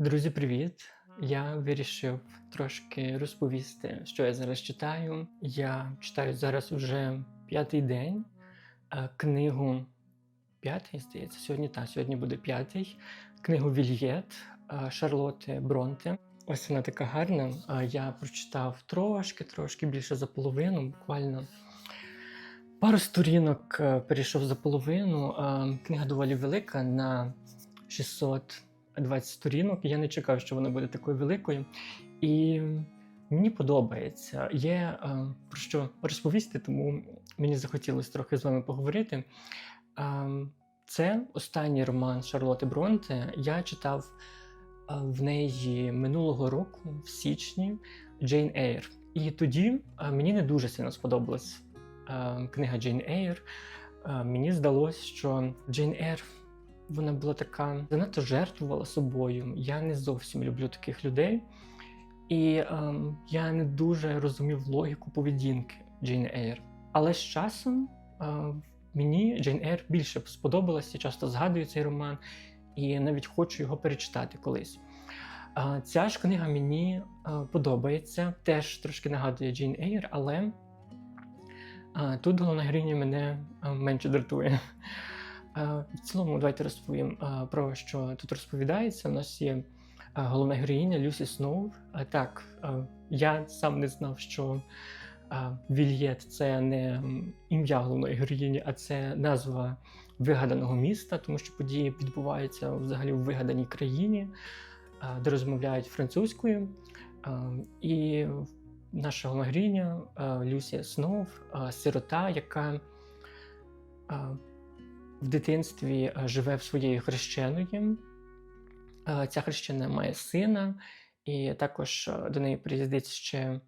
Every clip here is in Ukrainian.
Друзі, привіт! Я вирішив трошки розповісти, що я зараз читаю. Я читаю зараз уже п'ятий день е, книгу. П'ятий, здається, сьогодні та сьогодні буде п'ятий. Книгу Вільєт е, Шарлотти Бронте. Ось вона така гарна. Е, Я прочитав трошки, трошки більше за половину, буквально пару сторінок перейшов за половину. Книга доволі велика на 600 20 сторінок. Я не чекав, що вона буде такою великою. І мені подобається. Є е, про що розповісти, тому мені захотілося трохи з вами поговорити. Е, це останній роман Шарлоти Бронте. Я читав е, в неї минулого року, в січні, Джейн Ейр. І тоді мені не дуже сильно сподобалась книга Джейн Ейр. Мені здалося, що Джейн Ейр вона була така занадто жертвувала собою. Я не зовсім люблю таких людей. І ем, я не дуже розумів логіку поведінки Джейн Ейр. Але з часом е, мені Джейн Ейр більше сподобалася, часто згадую цей роман і навіть хочу його перечитати колись. Е, ця ж книга мені е, подобається, теж трошки нагадує Джейн Ейр, але е, тут головна героїня мене менше дратує. Е, В цілому, давайте розповім е, про що тут розповідається. У нас є е, головна героїня Люсі Сноу. Так, я сам не знав, що Вільєт це не ім'я головної героїні, а це назва вигаданого міста, тому що події відбуваються взагалі в вигаданій країні, де розмовляють французькою. І наша головна героїня Люсі Сноу, сирота, яка в дитинстві е, живе в своєю хрещеною. Е, Ця хрещена має сина, і також е, до неї приїздить ще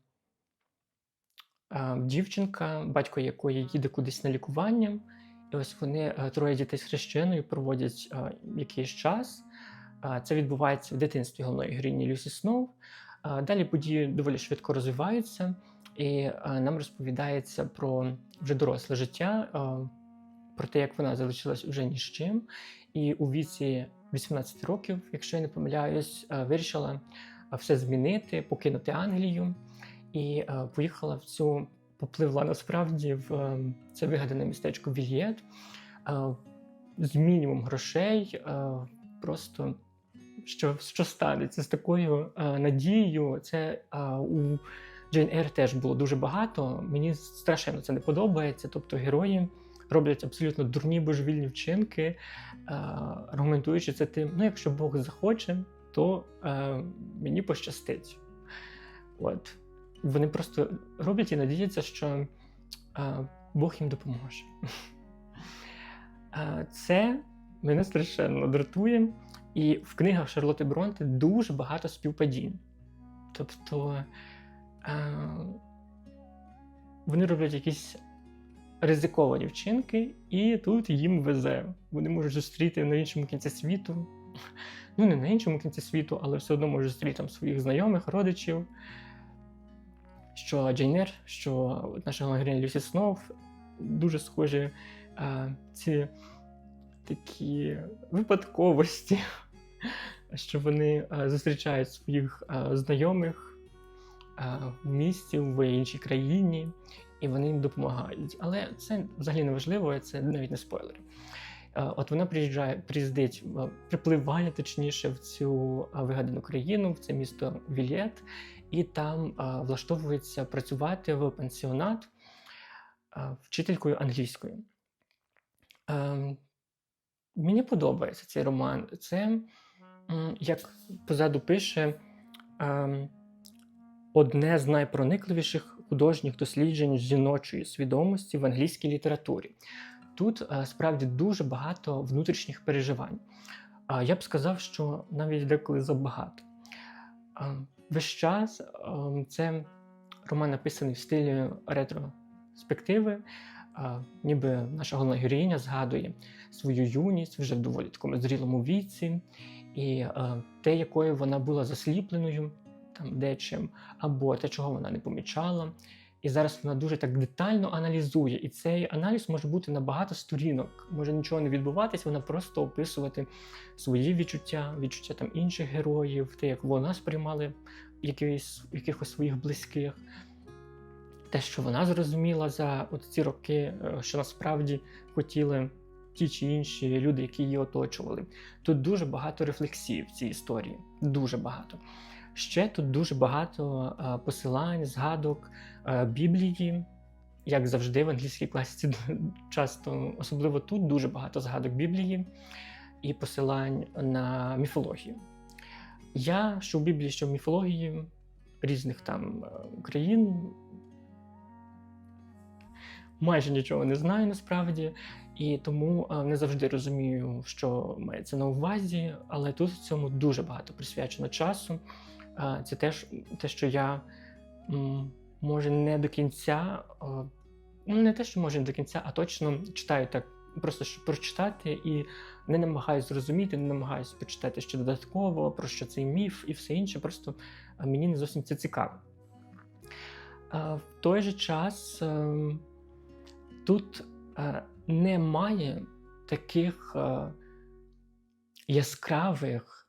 дівчинка, батько якої їде кудись на лікування. І ось вони троє дітей з хрещеною проводять якийсь час. Це відбувається в дитинстві головної героїні Люсі Сноу. Далі події доволі швидко розвиваються, і нам розповідається про вже доросле життя, про те, як вона залишилась уже ні з чим, і у віці 18 років, якщо я не помиляюсь, е, вирішила е, все змінити, покинути Англію і е, поїхала в цю, попливла насправді в це вигадане містечко Вільєт з мінімум грошей. Просто що, що станеться з такою надією. Це у Джейн Ейр теж було дуже багато. Мені страшенно це не подобається. Тобто герої роблять абсолютно дурні божевільні вчинки, е, аргументуючи це тим, ну якщо Бог захоче, то е, мені пощастить. От. Вони просто роблять і надіються, що е, Бог їм допоможе. Це мене страшенно дратує. І в книгах Шарлоти Бронте дуже багато співпадінь. Тобто вони роблять якісь ризиковані вчинки, і тут їм везе. Вони можуть зустріти на іншому кінці світу. Ну, не на іншому кінці світу, але все одно можуть зустріти там своїх знайомих, родичів. Що Джейнер, що наша героїня Люсі Сноув дуже схожі е, ці такі випадковості, що вони е, зустрічають своїх е, знайомих е, в місті, в іншій країні, і вони їм допомагають. Але це взагалі не важливо, це навіть не спойлер. Е, От вона приїжджає, приїздить, е, припливає точніше в цю е, вигадану країну, в це місто Вільєт, і там влаштовується працювати в пансіонат вчителькою англійською. Мені подобається цей роман. Це, як позаду пише, ем, одне з найпроникливіших художніх досліджень жіночої свідомості в англійській літературі. Тут е, справді дуже багато внутрішніх переживань. Я б сказав, що навіть деколи забагато. Весь час ем, це роман написаний в стилі ретроспективи, ніби наша головна героїня згадує свою юність вже в доволі такому зрілому віці, і е, те, якою вона була засліпленою там дечим, або те, чого вона не помічала. І зараз вона дуже так детально аналізує. І цей аналіз може бути на багато сторінок. Може нічого не відбуватись, вона просто описувати свої відчуття, відчуття там інших героїв, те, як вона сприймала якихось, якихось своїх близьких. Те, що вона зрозуміла за от ці роки, е, що насправді хотіли ті чи інші люди, які її оточували. Тут дуже багато рефлексій в цій історії. Дуже багато. Ще тут дуже багато е, посилань, згадок е, Біблії, як завжди, в англійській класиці часто, особливо тут, дуже багато згадок Біблії і посилань на міфологію. Я що в Біблії, що в міфології різних там е, країн майже нічого не знаю насправді, і тому не завжди розумію, що мається на увазі, але тут в цьому дуже багато присвячено часу. Це теж те, що я може не до кінця, ну не те, що може не до кінця, а точно читаю так, просто щоб прочитати і не намагаюся зрозуміти, не намагаюся почитати ще додатково, про що цей міф і все інше. Просто мені не зовсім це цікаво. В той же час е, тут е, немає таких е, яскравих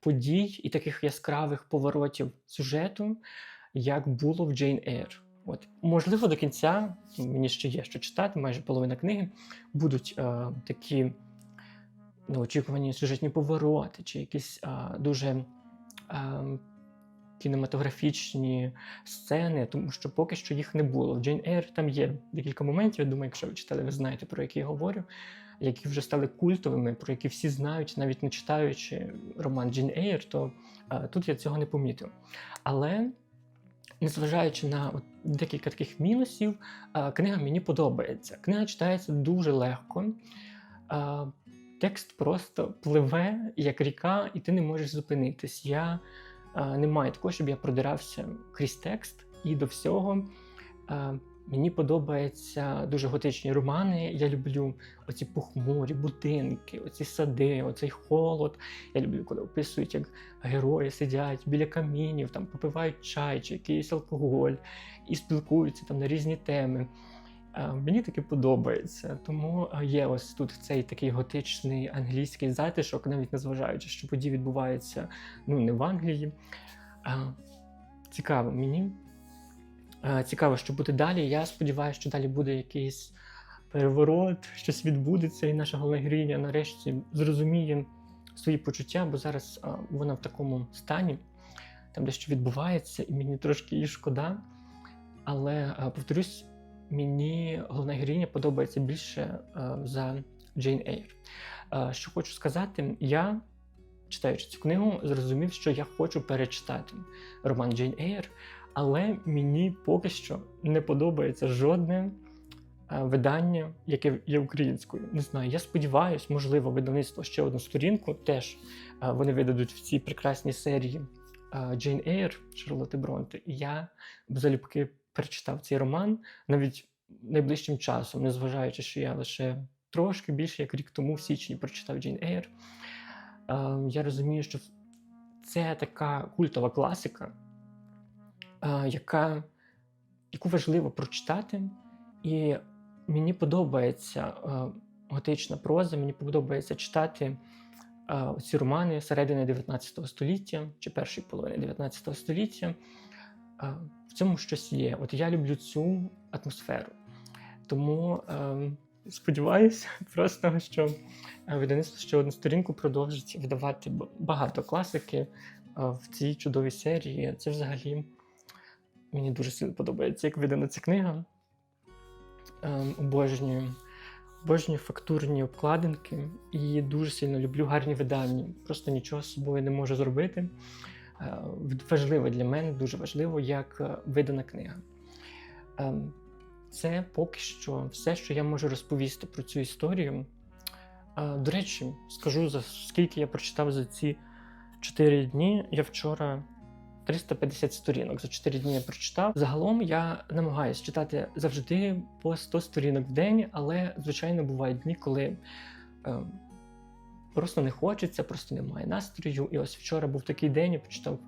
подій і таких яскравих поворотів сюжету, як було в Джейн Ейр. От, можливо, до кінця мені ще є що читати, майже половина книги будуть е, такі ну, очікувані сюжетні повороти, чи якісь е, дуже е, кінематографічні сцени, тому що поки що їх не було. В Джейн Ейр там є декілька моментів. Я думаю, якщо ви читали, ви знаєте, про які я говорю, які вже стали культовими, про які всі знають, навіть не читаючи роман Джейн Ейр, то е, тут я цього не помітив. Але. Незважаючи на декілька таких мінусів, е, книга мені подобається. Книга читається дуже легко. Е, Текст просто пливе як ріка, і ти не можеш зупинитись. Я не маю такого, щоб я продирався крізь текст, і до всього мені подобаються дуже готичні романи. Я люблю оці похмурі будинки, оці сади, оцей холод. Я люблю, коли описують, як герої сидять біля камінів, там попивають чай чи якийсь алкоголь і спілкуються там на різні теми. Е, Мені таке подобається, тому е, є ось тут цей такий готичний англійський затишок, навіть незважаючи, що події відбуваються ну, не в Англії. Е, Цікаво мені. Е, Цікаво, що буде далі. Я сподіваюся, що далі буде якийсь переворот, щось відбудеться, і наша головна героїня нарешті зрозуміє свої почуття, бо зараз а, вона в такому стані, там дещо відбувається, і мені трошки її шкода. Але а, повторюсь, мені головна героїня подобається більше за Джейн Ейр. Що хочу сказати, я, читаючи цю книгу, зрозумів, що я хочу перечитати роман Джейн Ейр, але мені поки що не подобається жодне е, видання, яке є українською. Не знаю. Я сподіваюся, можливо, видавництво ще одну сторінку. Теж е, вони видадуть в цій прекрасній серії Джейн Ейр Шарлотти Бронте. І я б залюбки перечитав цей роман навіть найближчим часом, незважаючи, що я лише трошки більше як рік тому в січні прочитав Джейн Ейр. Я розумію, що це така культова класика, яка, яку важливо прочитати. І мені подобається готична проза, мені подобається читати ці романи середини 19 століття чи першої половини 19 століття. В цьому щось є. От я люблю цю атмосферу. Тому е, сподіваюся, просто що видавництво ще одну сторінку продовжить видавати багато класики в цій чудовій серії. Це взагалі мені дуже сильно подобається, як видана ця книга. Ем, обожнюю. Обожнюю фактурні обкладинки і дуже сильно люблю гарні видання. Просто нічого з собою не можу зробити. Е, Важливо для мене, дуже важливо, як е, видана книга. Ем, Це поки що все, що я можу розповісти про цю історію. Е, До речі, скажу за скільки я прочитав за ці 4 дні. Я вчора 350 сторінок за 4 дні я прочитав. Загалом я намагаюся читати завжди по 100 сторінок в день, але, звичайно, бувають дні, коли е, просто не хочеться, просто немає настрою. І ось вчора був такий день, я прочитав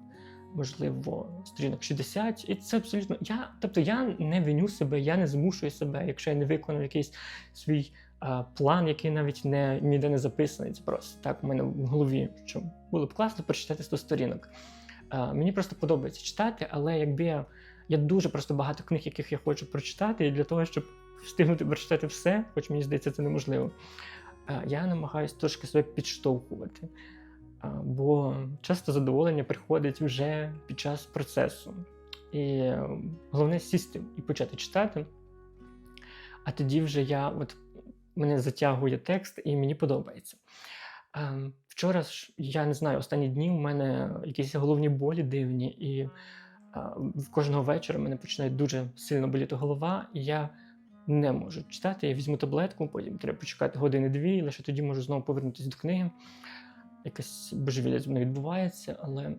можливо, сторінок 60, і це абсолютно. Я, тобто я не виню себе, я не змушую себе, якщо я не виконав якийсь свій а, план, який навіть не ніде не записаний. Це просто так у мене в голові, що було б класно прочитати 100 сторінок. А, мені просто подобається читати, але якби я, дуже просто багато книг, яких я хочу прочитати, і для того, щоб встигнути прочитати все, хоч мені здається, це неможливо. Я намагаюся трошки себе підштовхувати. Бо часто задоволення приходить вже під час процесу. І е, головне сісти і почати читати. А тоді вже я от мене затягує текст, і мені подобається. Вчора ж, я не знаю, останні дні у мене якісь головні болі дивні, і кожного вечора мене починає дуже сильно боліти голова, і я не можу читати. Я візьму таблетку, потім треба почекати години-дві, і лише тоді можу знову повернутися до книги. Якась божевілля зі мною відбувається, але е,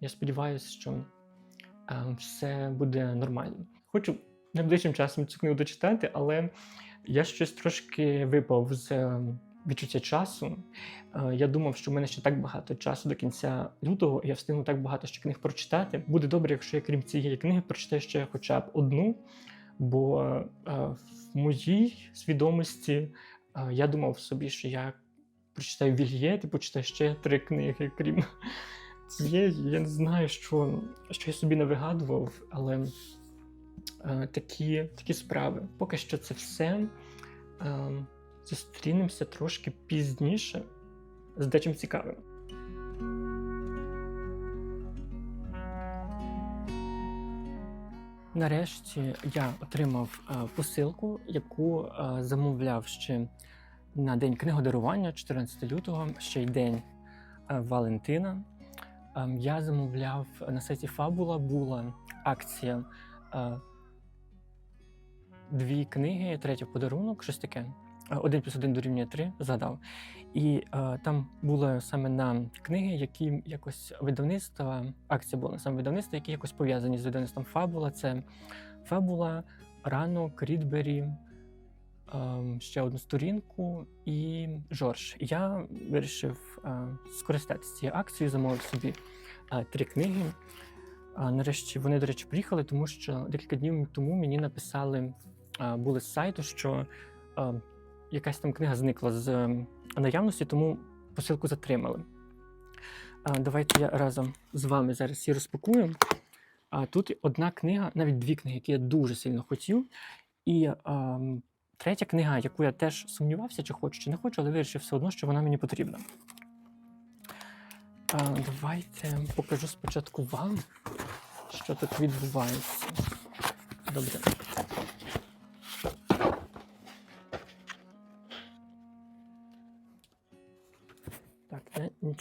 я сподіваюся, що е, все буде нормально. Хочу найближчим часом цю книгу дочитати, але я щось трошки випав з е, відчуття часу. Е, Я думав, що в мене ще так багато часу до кінця лютого, і я встигну так багато ще книг прочитати. Буде добре, якщо я крім цієї книги прочитаю ще хоча б одну, бо е, в моїй свідомості е, я думав собі, що я прочитаю Вільєт і почитаю ще три книги, крім цієї. Я не знаю, що, що я собі не вигадував, але такі, такі справи. Поки що це все. Зустрінемося трошки пізніше з дечим цікавим. Нарешті я отримав е, посилку, яку е, замовляв ще на день книгодарування, 14 лютого, ще й день е, Валентина. Ем, Я замовляв на сайті Фабула була акція дві книги, третя подарунок, щось таке. Е, Один плюс один дорівнює три, згадав. І е, там було саме на книги, які якось видавництва, акція була на саме видавництва, які якось пов'язані з видавництвом Фабула. Це Фабула, Ранок, Рідбері, ем, ще одну сторінку і Жорж. Я вирішив е, скористатися цією акцією, замовив собі е, три книги. А нарешті вони, до речі, приїхали, тому що декілька днів тому мені написали, е, були з сайту, що е, якась там книга зникла з е, наявності, тому посилку затримали. Давайте я разом з вами зараз її розпакую. Тут одна книга, навіть дві книги, які я дуже сильно хотів. І а, третя книга, яку я теж сумнівався, чи хочу, чи не хочу, але вирішив все одно, що вона мені потрібна. А, давайте покажу спочатку вам, що тут відбувається. Добре.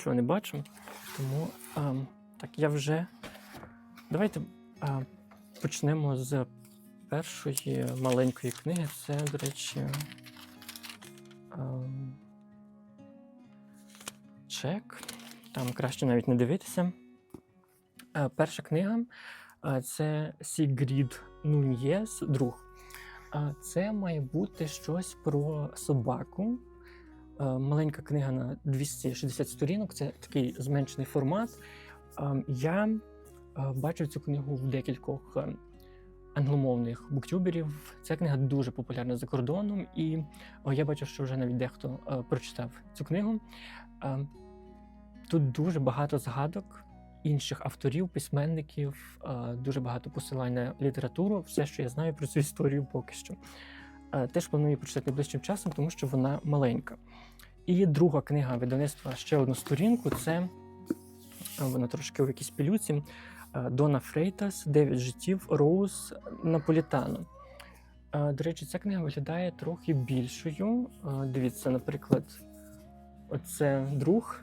Нічого не бачу, тому ем, так, я вже. Давайте а, почнемо з першої маленької книги. Це, до речі, ем, чек. Там краще навіть не дивитися. Е, перша книга е, це Сігрід Нуньєс, друг. Е, Це має бути щось про собаку. Е, Маленька книга на 260 сторінок, це такий зменшений формат. Е, Я е, бачив цю книгу в декількох англомовних буктюберів. Ця книга дуже популярна за кордоном, і я бачив, що вже навіть дехто прочитав цю книгу. Тут дуже багато згадок інших авторів, письменників, дуже багато посилань на літературу. Все, що я знаю про цю історію поки що. Е, Теж планую прочитати найближчим часом, тому що вона маленька. І друга книга видавництва ще одну сторінку. Це е, вона трошки в якійсь пилюці. е, Дона Фрейтас, Дев'ять життів, Роуз Наполітано. До речі, ця книга виглядає трохи більшою. Дивіться, наприклад, оце друг.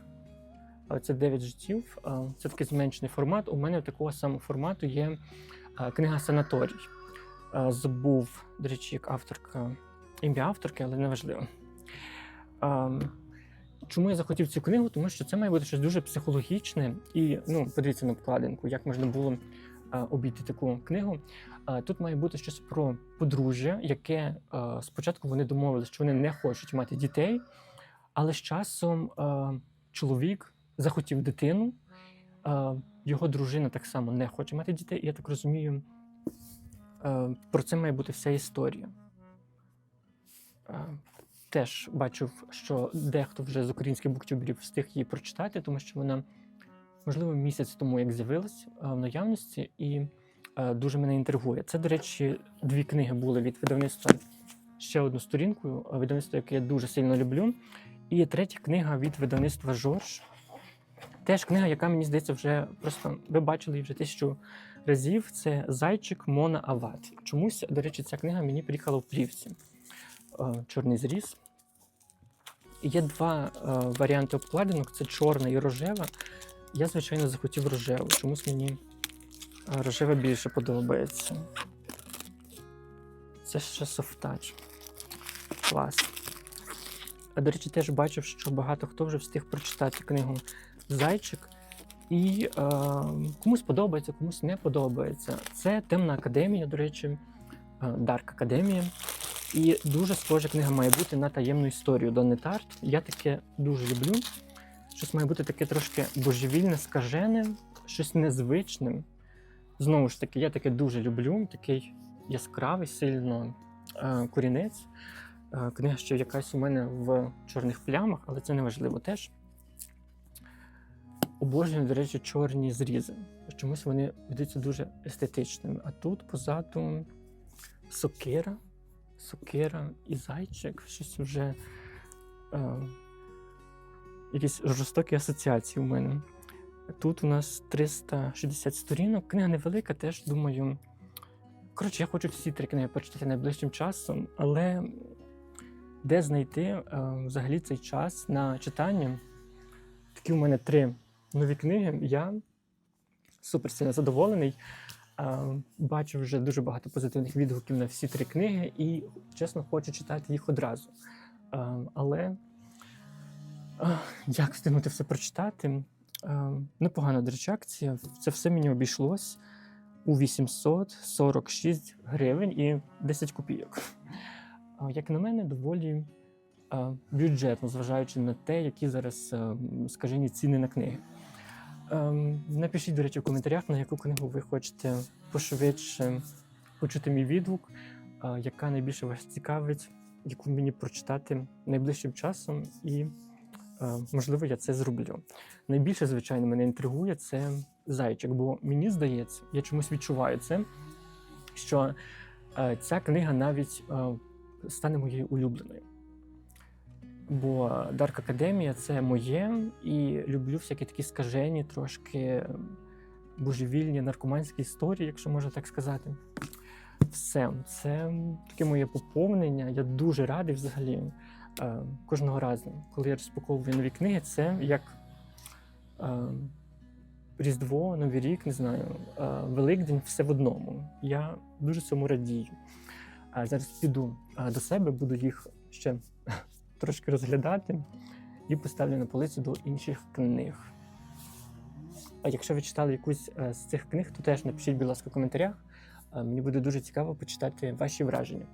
а Це 9 життів. Це такий зменшений формат. У мене такого самого формату є книга Санаторій. А, Забув, до речі, як авторка, ім'я авторки, але неважливо. Чому я захотів цю книгу? Тому що це має бути щось дуже психологічне. І ну, подивіться на обкладинку, як можна було обійти таку книгу. Тут має бути щось про подружжя, яке спочатку вони домовилися, що вони не хочуть мати дітей, але з часом чоловік захотів дитину, Його дружина так само не хоче мати дітей, і я так розумію, про це має бути вся історія. Е, Теж бачив, що дехто вже з українських буктюберів встиг її прочитати, тому що вона, можливо, місяць тому як з'явилась е, в наявності, і е, дуже мене інтригує. Це, до речі, дві книги були від видавництва ще одну сторінкою, е, видавництво, яке я дуже сильно люблю. І третя книга від видавництва Жорж. Теж книга, яка мені здається, вже просто ви бачили вже тисячу разів. Це Зайчик Мона Ават. Чомусь, до речі, ця книга мені приїхала в плівці. Е, Чорний зріз. Є два е, варіанти обкладинок: це чорна і рожева. Я, звичайно, захотів рожеву. Чомусь мені е, рожева більше подобається. Це ще софтач. Клас. А до речі, теж бачив, що багато хто вже встиг прочитати книгу Зайчик. І е, комусь подобається, комусь не подобається. Це темна академія, до речі, Дарк Академія. І дуже схожа книга має бути на таємну історію Донни Тарт. Я таке дуже люблю. Щось має бути таке трошки божевільне, скажене, щось незвичне. Знову ж таки, я таке дуже люблю, такий яскравий, сильно е, корінець. Е, книга ще якась у мене в чорних плямах, але це не важливо теж. Обожнюю, до речі, чорні зрізи. Чомусь вони видаються дуже естетичними. А тут позаду сокира, сокира і зайчик. Щось вже е, якісь жорстокі асоціації у мене. Тут у нас 360 сторінок. Книга невелика, теж думаю. Коротше, я хочу всі три книги прочитати найближчим часом, але де знайти е, взагалі цей час на читання? Такі у мене три нові книги. Я супер сильно задоволений. Е, бачу вже дуже багато позитивних відгуків на всі три книги, і чесно хочу читати їх одразу. Е, але е, як встигнути все прочитати? Непогана, до речі, акція. Це все мені обійшлось у 846 гривень і 10 копійок. Як на мене, доволі бюджетно, зважаючи на те, які зараз скажені ціни на книги. Ем, Напишіть, до речі, в коментарях, на яку книгу ви хочете пошвидше почути мій відгук, е, яка найбільше вас цікавить, яку мені прочитати найближчим часом, і, е, можливо, я це зроблю. Найбільше, звичайно, мене інтригує це зайчик, бо мені здається, я чомусь відчуваю це, що е, ця книга навіть е, стане моєю улюбленою. Бо Дарк Академія це моє, і люблю всякі такі скажені, трошки божевільні наркоманські історії, якщо можна так сказати. Все, це таке моє поповнення. Я дуже радий взагалі е, кожного разу, коли я розпаковую нові книги, це як е, Різдво, Новий рік, не знаю, е, Великдень, все в одному. Я дуже цьому радію. Зараз піду до себе, буду їх ще трошки розглядати і поставлю на полицю до інших книг. А якщо ви читали якусь е, з цих книг, то теж напишіть, будь ласка, в коментарях. Е, Мені буде дуже цікаво почитати ваші враження.